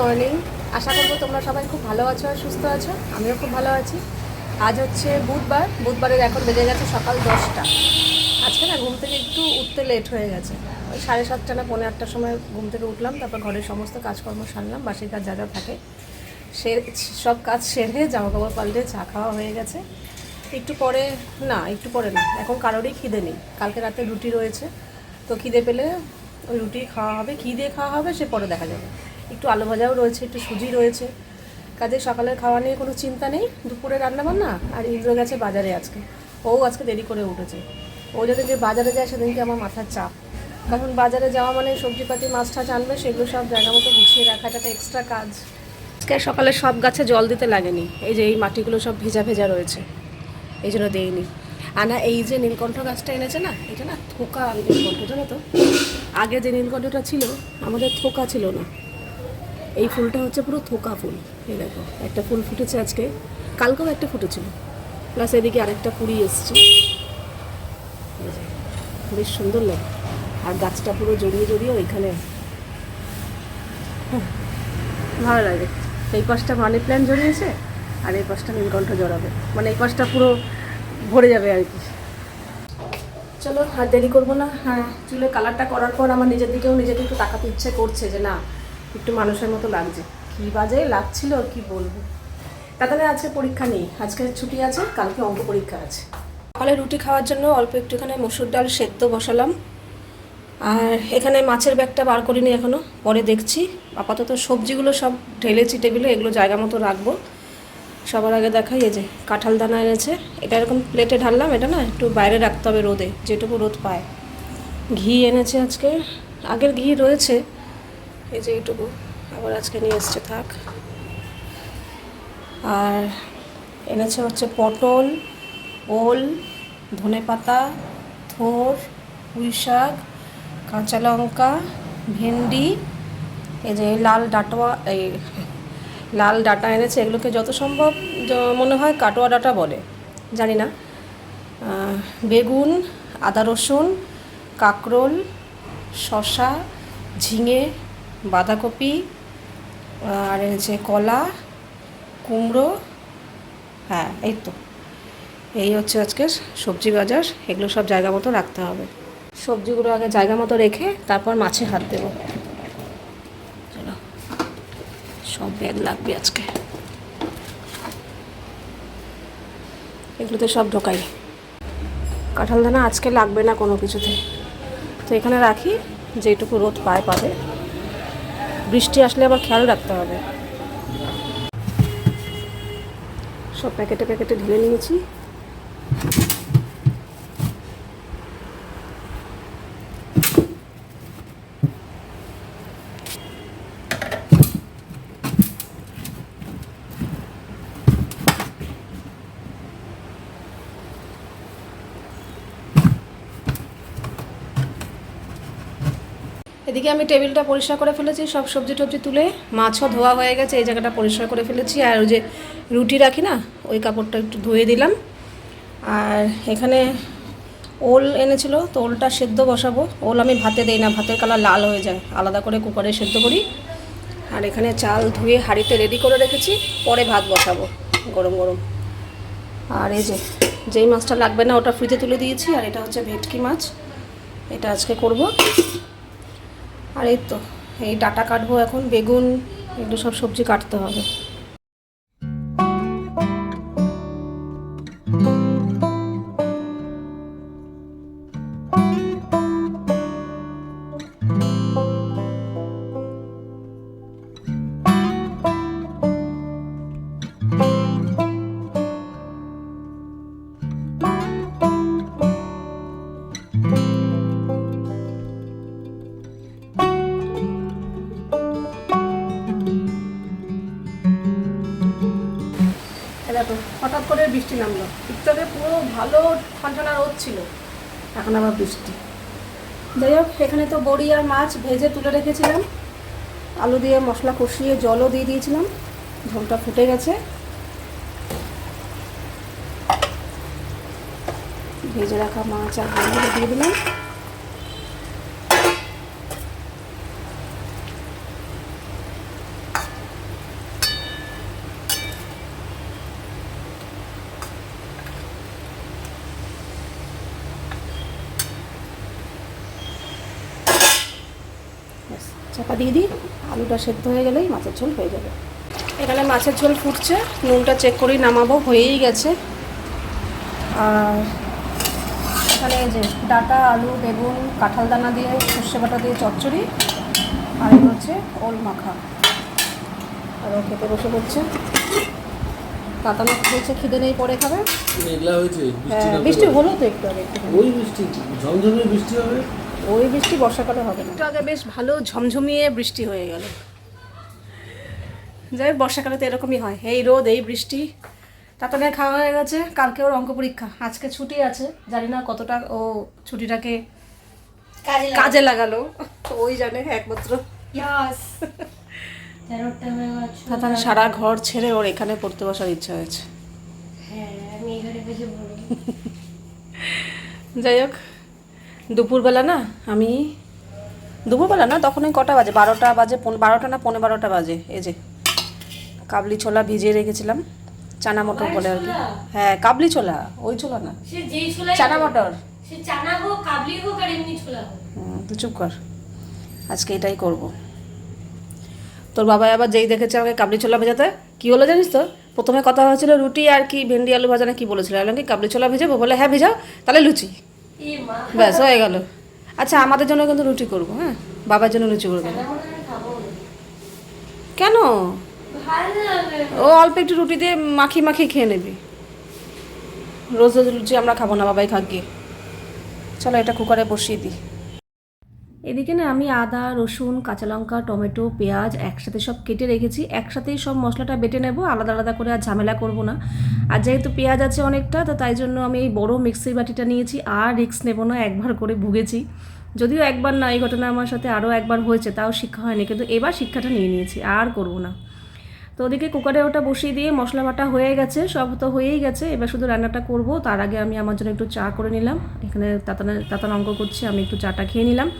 Morning. আশা করব তোমরা সবাই খুব ভালো আছো আর সুস্থ আছো। আমিও খুব ভালো আছি। আজ হচ্ছে বুধবার। বুধবারের এখন বেজে গেছে সকাল দশটা। আজকে না ঘুম থেকে একটু উঠতে লেট হয়ে গেছে। ওই সাড়ে সাতটা না পৌনে আটটার সময় ঘুম থেকে উঠলাম, তারপর ঘরের সমস্ত কাজকর্ম সারলাম, বাসির কাজ যা যা থাকে। সে সব কাজ সেরে জামা কাপড় পাল্টে চা খাওয়া হয়ে গেছে। একটু পরে না, একটু পরে না, এখন কারোরই খিদে নেই। কালকে রাতে রুটি রয়েছে। তো খিদে পেলে ওই রুটি খাওয়া হবে কী দিয়ে খাওয়া হবে, সে পরে দেখা যাবে। একটু আলু ভাজাও রয়েছে, একটু সুজি রয়েছে। কাজে সকালের খাওয়া নিয়ে কোনো চিন্তা নেই। দুপুরে রান্না বান্না আর ইন্দ্র গেছে বাজারে আজকে। ও আজকে দেরি করে উঠেছে। ও যাতে যে বাজারে যায় সেদিনকে আমার মাথার চাপ। কারণ বাজারে যাওয়া মানে সবজিপাতি, মাছ টাছ আনবে, সেগুলো সব জায়গা মতো গুছিয়ে রাখাটা একটা এক্সট্রা কাজ। আজকে সকালে সব গাছে জল দিতে লাগেনি। এই যে এই মাটিগুলো সব ভেজা ভেজা রয়েছে। এই জন্য দেইনি। আর না এই যে নীলকণ্ঠ গাছটা এনেছে না, এটা না থোকা নীলকণ্ঠ জানো তো? আগে যে নীলকণ্ঠটা ছিল, আমাদের থোকা ছিল না। এই ফুলটা হচ্ছে পুরো থোকা ফুল। এই দেখো একটা ফুল ফুটেছে আজকে। কালকেও একটা ফুটেছিল। প্লাস এদিকে আরেকটা কুড়ি এসছে। বেশ সুন্দর লাগে। আর গাছটা পুরো জড়িয়ে জড়িয়ে ওইখানে। হ্যাঁ, ভালো লাগে। এই পাশটা মানি প্ল্যান্ট জড়িয়েছে আর এই পাশটা নীলকণ্ঠ জড়াবে। মানে এই পাশটা পুরো ভরে যাবে আর কি। চলো আর দেরি করব না। হ্যাঁ। চুলে কালারটা করার পর আমার নিজের দিকেও নিজেকে একটু তাকাতে ইচ্ছে করছে যে না একটু মানুষের মতো লাগছে। কী বাজে লাগছিল আর কি বলব। তাহলে আজকে পরীক্ষা নেই। আজকে ছুটি আছে, কালকে অঙ্ক পরীক্ষা আছে। সকালে রুটি খাওয়ার জন্য অল্প একটুখানি মসুর ডাল সেদ্ধ বসালাম। আর এখানে মাছের ব্যাগটা বার করিনি এখনও পরে দেখছি। আপাতত সবজিগুলো সব ঢেলেছি টেবিলে, এগুলো জায়গা মতো রাখব। সবার আগে দেখাই, এই যে কাঁঠাল দানা এনেছে। এটা এরকম প্লেটে ঢাললাম, এটা না একটু বাইরে রাখতে হবে রোদে, যেটুকু রোদ পায়। ঘি এনেছে আজকে। আগের ঘি রয়েছে এই যে এইটুকু। আবার আজকে নিয়ে এসছে, থাক। আর এনেছে হচ্ছে পটল, ওল, ধনে পাতা, থোর, পুঁই শাক, কাঁচা লঙ্কা, ভেন্ডি, এই যে লাল ডাটোয়া, এই লাল ডাটা এনেছে, এগুলোকে যত সম্ভব মনে হয় কাটোয়া ডাটা বলে, জানি না। বেগুন, আদা রসুন, কাঁকরোল, শসা, ঝিঙে বাঁধাকপি, আর হচ্ছে কলা, কুমড়ো হ্যাঁ এই তো। এই হচ্ছে আজকে সবজি বাজার, এগুলো সব জায়গা মতো রাখতে হবে। সবজিগুলো আগে জায়গা মতো রেখে তারপর মাছে হাত দেবো। চলো, সব ব্যাগ লাগবে আজকে। এগুলোতে সব ঢোকাই। কাঁঠাল দানা আজকে লাগবে না কোনো কিছুতে। তো এখানে রাখি, যেটুকু রোদ পায় পাবে। বৃষ্টি আসলে আবার খেয়াল রাখতে হবে। সব প্যাকেটে প্যাকেটে ঢেলে নিয়েছি। এদিকে আমি টেবিলটা পরিষ্কার করে ফেলেছি, সব সবজি টবজি তুলে, মাছও ধোয়া হয়ে গেছে, এই জায়গাটা পরিষ্কার করে ফেলেছি। আর ওই যে রুটি রাখি না, ওই কাপড়টা একটু ধুয়ে দিলাম। আর এখানে ওল এনেছিল, তো ওলটা সেদ্ধ বসাবো। ওল আমি ভাতে দেই না, ভাতের কালার লাল হয়ে যায়, আলাদা করে কুকারে সেদ্ধ করি। আর এখানে চাল ধুয়ে হাঁড়িতে রেডি করে রেখেছি, পরে ভাত বসাবো, গরম গরম। আর এই যে, যেই মাছটা লাগবে না, ওটা ফ্রিজে তুলে দিয়েছি, আর এটা হচ্ছে ভেটকি মাছ। এটা আজকে করব। আর এই তো এই ডাটা কাটবো এখন বেগুন এগুলো সব সবজি কাটতে হবে। বৃষ্টি নামলো। ইত্যাদি পুরো ভালো ঠান্ডা রোদ ছিল। এখন আবার বৃষ্টি। যাই হোক, এখানে তো বড়ি আর মাছ ভেজে তুলে রেখেছিলাম। আলু দিয়ে মশলা কষিয়ে জলও দিয়ে দিয়েছিলাম। ঝোলটা ফুটে গেছে। ভেজে রাখা মাছ আর দিয়ে দিলাম। চাপা দিয়ে দিই আলুটা সেদ্ধ হয়ে গেলেই মাছের ঝোল হয়ে যাবে। এখানে মাছের ঝোল ফুটছে নুনটা চেক করেই নামাবো হয়েই গেছে। আর এখানে যে ডাটা আলু বেগুন কাঁঠাল দানা দিয়ে সর্ষে বাটা দিয়ে চচ্চড়ি আর হচ্ছে ওল মাখা। আর ও খেতে বসে পড়ছে। কাতানো বলছে খিদে নেই পরে খাবে। মেঘলা হয়েছে হ্যাঁ বৃষ্টি। হলো? তো একটু আগে ওই বৃষ্টি ঝমঝমে বৃষ্টি হবে? ওই বৃষ্টি বর্ষাকালে হবে না। একটু আগে বেশ ভালো ঝমঝমিয়ে বৃষ্টি হয়ে গেল। যাই বর্ষাকালে তো এরকমই হয়। এই রোদ এই বৃষ্টি তাতানের খাওয়া হয়ে গেছে। কালকে ওর অঙ্ক পরীক্ষা। আজকে ছুটি আছে। জানি না কতটা ও ছুটিটাকে কাজে লাগালো। ওই জানে একমাত্র। সারা ঘর ছেড়ে ওর এখানে পড়তে বসার ইচ্ছা হয়েছে। হ্যাঁ যাই হোক দুপুরবেলা না আমি দুপুরবেলা না তখন ওই কটা বাজে বারোটা বাজে বারোটা না পনেরো বারোটা বাজে এই যে কাবলি ছোলা ভিজিয়ে রেখেছিলাম চানা মটর বলে আর কি। হ্যাঁ কাবলি ছোলা ওই ছোলা না। চানা মটর। তুই চুপ কর। আজকে এটাই করব। তোর বাবা আবার যেই দেখেছে আমাকে কাবলি ছোলা ভেজাতে কি হলো জানিস তো? প্রথমে কথা হয়েছিল রুটি আর কি ভেন্ডি আলু ভাজা না কি বলেছিল? আমি কি কাবলি ছোলা ভেজাবো? বলে হ্যাঁ ভেজাও। তাহলে লুচি। ব্যাস হয়ে গেল। আচ্ছা আমাদের জন্য কিন্তু রুটি করব হ্যাঁ? বাবার জন্য লুচি করব। কেন ও অল্প একটু রুটি দিয়ে মাখি মাখি খেয়ে নেবি। রোজ রোজ লুচি আমরা খাব না বাবাই খাক গিয়ে। চলো এটা কুকারে বসিয়ে দিই। এদিকে না আমি আদা, রসুন কাঁচা লঙ্কা টমেটো, পেঁয়াজ একসাথে সব কেটে রেখেছি। একসাথেই সব মশলাটা বেটে নেব, আলাদা আলাদা করে আর ঝামেলা করব না। আর যেহেতু পেঁয়াজ আছে অনেকটা, তো তাই জন্য আমি এই বড় মিক্সির বাটিটা নিয়েছি, আর রিক্স নেব না, একবার করে ভুগেছি। যদিও একবার না, এই ঘটনা আমার সাথে আরও একবার হয়েছে, তাও শিক্ষা হয়নি, কিন্তু এবার শিক্ষাটা নিয়ে নিয়েছি, আর করব না। তো ওদিকে কুকারে ওটা বসিয়ে দিয়ে মশলা বাটা হয়ে গেছে, সব তো হয়েই গেছে, এবার শুধু রান্নাটা করব। তার আগে আমি আমার জন্য একটু চা করে নিলাম, এখানে তাতানা তাতান অঙ্ক করছি, আমি একটু চাটা খেয়ে নিলাম।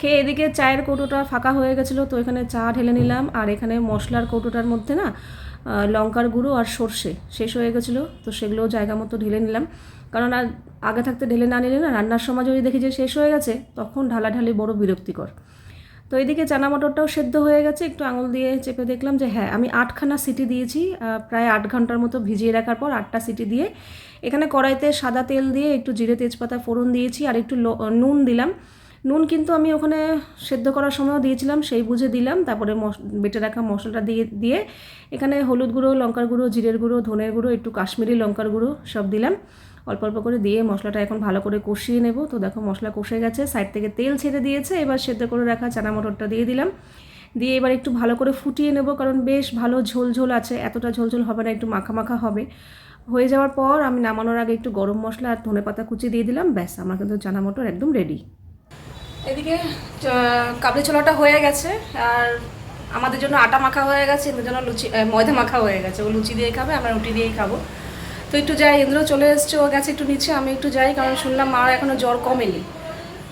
খেয়ে এদিকে চায়ের কৌটোটা ফাঁকা হয়ে গেছিল, তো এখানে চা ঢেলে নিলাম। আর এখানে মশলার কৌটোটার মধ্যে না লঙ্কার গুঁড়ো আর সর্ষে শেষ হয়ে গেছিল, তো সেগুলোও জায়গা মতো ঢেলে নিলাম। কারণ আর আগে থাকতে ঢেলে না নিলে না, রান্নার সময় যদি দেখি যে শেষ হয়ে গেছে, তখন ঢালাঢালি বড় বিরক্তিকর। তো এদিকে চানা মটরটাও সেদ্ধ হয়ে গেছে, একটু আঙুল দিয়ে চেপে দেখলাম যে হ্যাঁ আমি আটখানা সিটি দিয়েছি প্রায় আট ঘণ্টার মতো ভিজিয়ে রাখার পর আটটা সিটি দিয়ে এখানে কড়াইতে সাদা তেল দিয়ে একটু জিরে তেজপাতা ফোড়ন দিয়েছি, আর একটু নুন দিলাম। নুন কিন্তু আমি ওখানে সেদ্ধ করার সময়ও দিয়েছিলাম, সেই বুঝে দিলাম। তারপরে বেটে রাখা মশলাটা দিয়ে দিয়ে এখানে হলুদ গুঁড়ো, লঙ্কার গুঁড়ো, জিরের গুঁড়ো, ধনের গুঁড়ো, একটু কাশ্মীরি লঙ্কার গুঁড়ো সব দিলাম। অল্প অল্প করে দিয়ে মশলাটা এখন ভালো করে কষিয়ে নেব। তো দেখো মশলা কষে গেছে, সাইড থেকে তেল ছেড়ে দিয়েছে। এবার সেদ্ধ করে রাখা চানা মটরটা দিয়ে দিলাম। দিয়ে এবার একটু ভালো করে ফুটিয়ে নেব, কারণ বেশ ভালো ঝোল ঝোল আছে। এতটা ঝোল ঝোল হবে না, একটু মাখা মাখা হবে। হয়ে যাওয়ার পর আমি নামানোর আগে একটু গরম মশলা আর ধনে পাতা কুচি দিয়ে দিলাম। ব্যাস, আমার কিন্তু চানা মটর একদম রেডি এদিকে কাবলি ছোলাটা হয়ে গেছে, আর আমাদের জন্য আটা মাখা হয়ে গেছে, এদের জন্য লুচি ময়দা মাখা হয়ে গেছে। ও লুচি দিয়ে খাবে, আমরা রুটি দিয়েই খাব। তো একটু যাই, ইন্দ্র চলে এসছে, ও গেছে একটু নিচে, আমি একটু যাই, কারণ শুনলাম মার এখনও জ্বর কমেনি।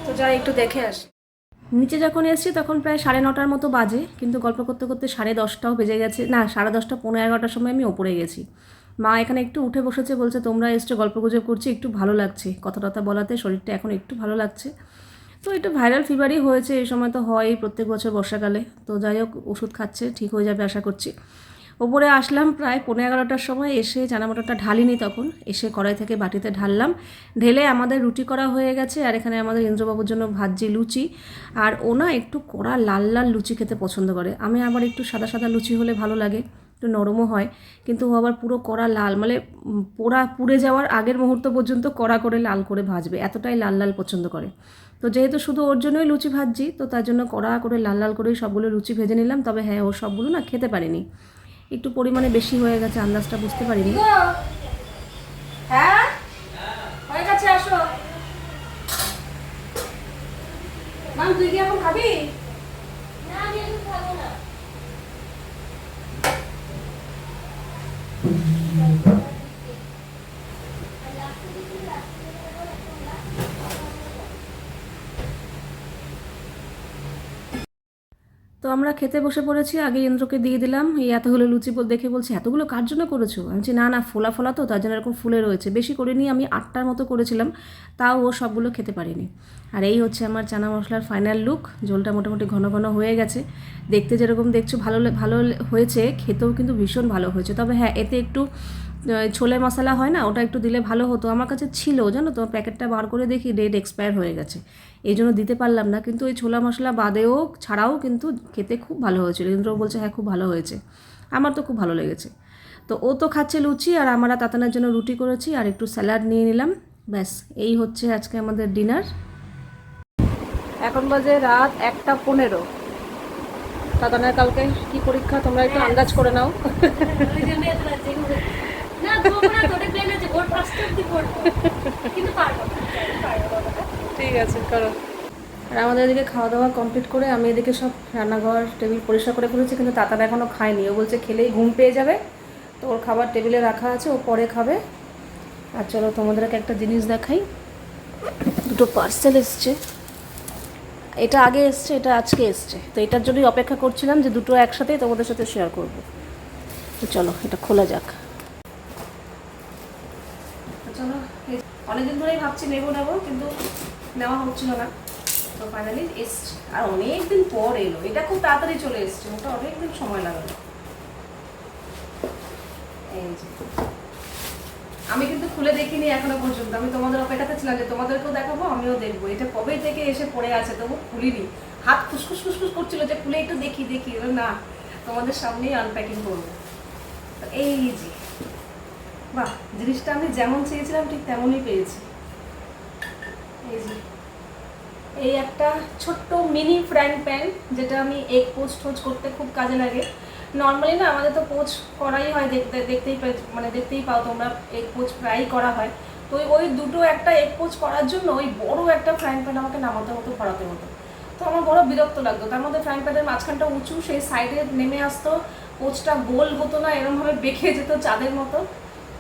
তো যাই, একটু দেখে আসি। নিচে যখন এসেছি, তখন প্রায় সাড়ে নটার মতো বাজে, কিন্তু গল্প করতে করতে সাড়ে দশটাও বেজে গেছে, না, সাড়ে দশটা পনেরো এগারোটার সময় আমি ওপরে গেছি। মা এখানে একটু উঠে বসেছে, বলছে, তোমরা এসছো, গল্প গুজব করছি, একটু ভালো লাগছে। কথা টথা বলাতে শরীরটা এখন একটু ভালো লাগছে। তো একটু ভাইরাল ফিভারই হয়েছে, এই সময় তো হয় প্রত্যেক বছর বর্ষাকালে। তো যাই হোক, ওষুধ খাচ্ছে, ঠিক হয়ে যাবে আশা করছি। ওপরে আসলাম প্রায় পনেরো এগারোটার সময়, এসে চানা মটরটা ঢালিনি তখন। এসে কড়াই থেকে বাটিতে ঢাললাম। ঢেলে আমাদের রুটি করা হয়ে গেছে, আর এখানে আমাদের ইন্দ্রবাবুর জন্য ভাজি লুচি। আর ওনা একটু কড়া লাল লাল লুচি খেতে পছন্দ করে। আমি আবার একটু সাদা সাদা লুচি হলে ভালো লাগে, একটু নরমও হয়। কিন্তু ও আবার পুরো কড়া লাল মানে পোড়া, পুড়ে যাওয়ার আগের মুহূর্ত পর্যন্ত কড়া করে লাল করে ভাজবে। এতটাই লাল লাল পছন্দ করে। তো যেহেতু শুধু ওর জন্যই লুচি ভাজছি, তো তার জন্য কড়া করে, লাল লাল করেই সবগুলো লুচি ভেজে নিলাম। তবে হ্যাঁ ও সবগুলো না খেতে পারিনি। একটু পরিমাণে বেশি হয়ে গেছে, আন্দাজটা বুঝতে পারিনি। হ্যাঁ হয়ে গেছে, আসো। তুই কি এখন খাবি না আমি এখন খাব না তো আমরা খেতে বসে পড়েছি আগে ইন্দ্রকে দিয়ে দিলাম। এই এতগুলো লুচি বল, দেখে বলছি এতগুলো কার জন্য করেছ? আমি বলছি, না না, ফোলা ফোলা তো, তার জন্য এরকম ফুলে রয়েছে। বেশি করিনি, আমি আটটার মতো করেছিলাম, তাও ও সবগুলো খেতে পারিনি। আর এই হচ্ছে আমার চানা মশলার ফাইনাল লুক ঝোলটা মোটামুটি ঘন ঘন হয়ে গেছে। দেখতে যেরকম দেখছ, ভালো ভালো হয়েছে, খেতেও কিন্তু ভীষণ ভালো হয়েছে। তবে হ্যাঁ এতে একটু ছোলে মশলা হয় না, ওটা একটু দিলে ভালো হতো। আমার কাছে ছিল, জানো তো, প্যাকেটটা বার করে দেখি ডেট এক্সপায়ার হয়ে গেছে। এই জন্য দিতে পারলাম না। কিন্তু ওই ছোলা মশলা বাদেও ছাড়াও কিন্তু খেতে খুব ভালো হয়েছিল। ইন্দ্র বলছে হ্যাঁ খুব ভালো হয়েছে। আমার তো খুব ভালো লেগেছে। তো ও তো খাচ্ছে লুচি আর আমরা তাতানের জন্য রুটি করেছি আর একটু স্যালাড নিয়ে নিলাম। ব্যাস এই হচ্ছে আজকে আমাদের ডিনার। এখন বাজে রাত একটা পনেরো। তাতানের কালকে কি পরীক্ষা? তোমরা একটু আন্দাজ করে নাও। ওই জন্য এত লজ্জা করে। না তোদের প্ল্যান আছে কিন্তু পারব না। ঠিক আছে করো আর আমাদের এদিকে খাওয়া দাওয়া কমপ্লিট করে আমি এদিকে সব রান্নাঘর টেবিল পরিষ্কার করে ফেলেছি, কিন্তু তাতারা এখনও খায়নি। ও বলছে খেলেই ঘুম পেয়ে যাবে। তো ওর খাবার টেবিলে রাখা আছে, ও পরে খাবে। আর চলো তোমাদেরকে একটা জিনিস দেখাই। দুটো পার্সেল এসছে। এটা আগে এসছে, এটা আজকে এসছে। তো এটার জন্যই অপেক্ষা করছিলাম যে দুটো একসাথে তোমাদের সাথে শেয়ার করব। তো চলো, এটা খোলা যাক। চলো অনেকদিন ধরেই ভাবছি নেব নেব, কিন্তু নেওয়া হচ্ছিল না। তো ফাইনালি এসছে। আর অনেক দিন পর এলো। এটা খুব তাড়াতাড়ি চলে এসছে। ওটা অনেক দিন সময় লাগালো। এই যে। আমি কিন্তু খুলে দেখিনি এখনও পর্যন্ত। আমি তোমাদের অপেক্ষাতে ছিলাম যে তোমাদেরকেও দেখাবো, আমিও দেখব। এটা কবে থেকে এসে পড়ে আছে তবু খুলিনি। হাত ফুসফুস ফুসফুস করছিল যে খুলে একটু দেখি দেখি। না, তোমাদের সামনেই আনপ্যাকিং করব। এই যে। বাহ, জিনিসটা আমি যেমন চেয়েছিলাম, ঠিক তেমনই পেয়েছি। এই একটা ছোট্ট মিনি ফ্রাইং প্যান যেটা আমি এগ পোস্ট টোচ করতে খুব কাজে লাগে। নর্মালি না আমাদের তো পোচ করাই হয়, দেখতে, দেখতেই মানে দেখতেই পাও তোমরা এগ পোচ প্রায়ই করা হয়। তো ওই দুটো একটা এগ পোচ করার জন্য ওই বড় একটা ফ্রাইং প্যান আমাকে নামাতে হতো, ভরাতে হতো। তো আমার বড় বিরক্ত লাগতো। তার মধ্যে ফ্রাইং প্যানের মাঝখানটা উঁচু, সেই সাইডে নেমে আসতো পোচটা গোল হতো না, এরমভাবে বেঁকে যেত চাঁদের মতো।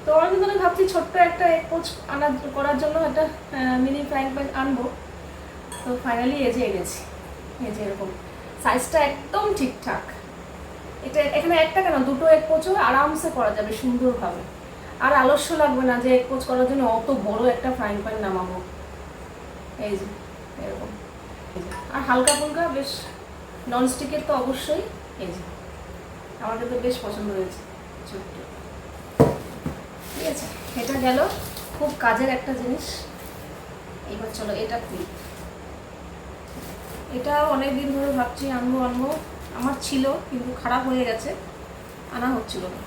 তো আমি কিন্তু ভাবছি ছোট্ট একটা এগ পোচ আনার করার জন্য একটা মিনি ফ্রাইং প্যান আনব। তো ফাইনালি এই যে এনেছি। এই যে এরকম। সাইজটা একদম ঠিকঠাক। এটা এখানে একটা কেন? দুটো এক কোচও আরামসে করা যাবে সুন্দরভাবে। আর আলস্য লাগবে না যে এক কোচ করার জন্য অত বড় একটা ফ্রাইং প্যান নামাবো। এই যে, এরকম। আর হালকা ফুলকা বেশ ননস্টিকের তো অবশ্যই। এই যে। আমাদের তো বেশ পছন্দ হয়েছে। ছোট্ট। ঠিক আছে? এটা গেল। খুব কাজের একটা জিনিস। এবার চলো, এটা খুলি। এটা অনেক দিন ধরে ভাবছি, আনব আনব। আমার ছিল, কিন্তু খারাপ হয়ে গেছে। আনা হচ্ছিল না।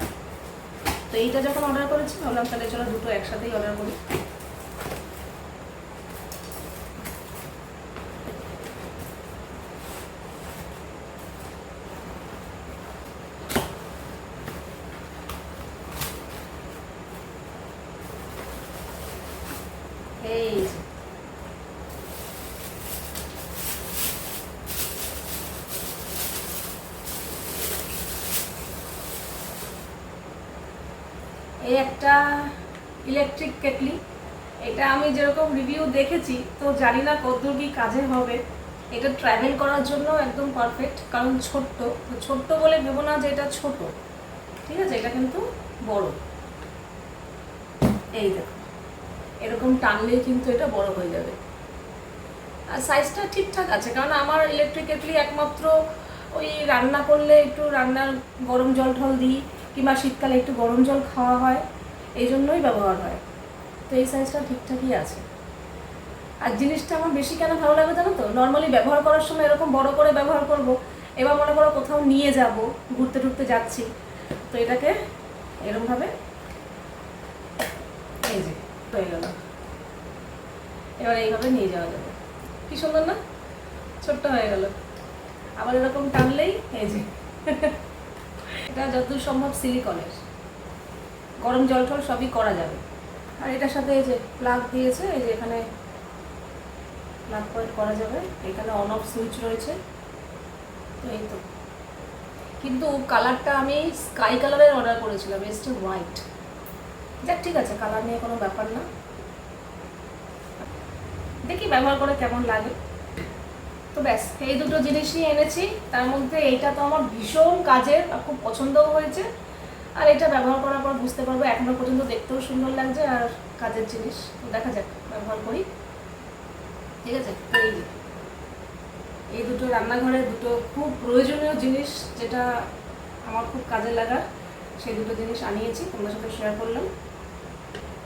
তো এইটা যখন অর্ডার করেছি, ভাবলাম তাহলে চলো দুটো একসাথেই অর্ডার করি এই যে। এই একটা ইলেকট্রিক কেটলি। এটা আমি যেরকম রিভিউ দেখেছি, তো জানি না কতদূর কি কাজে হবে। এটা ট্রাভেল করার জন্য একদম পারফেক্ট কারণ ছোট্ট। তো ছোট্ট বলে ভেবো না যে এটা ছোট। ঠিক আছে? এটা কিন্তু বড়। এই দেখো। এরকম টানলেই কিন্তু এটা বড় হয়ে যাবে। আর সাইজটা ঠিকঠাক আছে, কারণ আমার ইলেকট্রিক কেটলি একমাত্র ওই রান্না করলে একটু রান্নার গরম জল টল দিই। কিংবা শীতকালে একটু গরম জল খাওয়া হয়, এই জন্যই ব্যবহার হয়। তো এই সাইজটা ঠিকঠাকই আছে। আর জিনিসটা আমার বেশি কেন ভালো লাগে জানো তো? নর্মালি ব্যবহার করার সময় এরকম বড় করে ব্যবহার করব, এবার মনে করো কোথাও নিয়ে যাব, ঘুরতে টুরতে যাচ্ছি। তো এটাকে এরমভাবে এই যে, হয়ে গেল। এবার এইভাবে নিয়ে যাওয়া যাবে। কি সুন্দর না? ছোট্ট হয়ে গেল। আবার এরকম টানলেই, এই যে। এটা যতদূর সম্ভব সিলিকনের গরম জল টল সবই করা যাবে। আর এটার সাথে এই যে প্লাগ দিয়েছে, এই যে এখানে প্লাগ পয়েন্ট করা যাবে। এখানে অন অফ সুইচ রয়েছে। তো এই তো। কিন্তু কালারটা আমি স্কাই কালারের অর্ডার করেছিলাম এসটা হোয়াইট যাক, ঠিক আছে কালার নিয়ে কোনো ব্যাপার না। দেখি ব্যবহার করে কেমন লাগে। তো ব্যাস, এই দুটো জিনিসই এনেছি। তার মধ্যে এইটা তো আমার ভীষণ কাজের আর খুব পছন্দও হয়েছে। আর এটা ব্যবহার করার পর বুঝতে পারব, এখনও পর্যন্ত দেখতেও সুন্দর লাগছে আর কাজের জিনিস। দেখা যাক, ব্যবহার করি। ঠিক আছে? এই এই দুটো রান্নাঘরে দুটো খুব প্রয়োজনীয় জিনিস যেটা আমার খুব কাজে লাগার, সেই দুটো জিনিস আনিয়েছি, তোমাদের সাথে শেয়ার করলাম।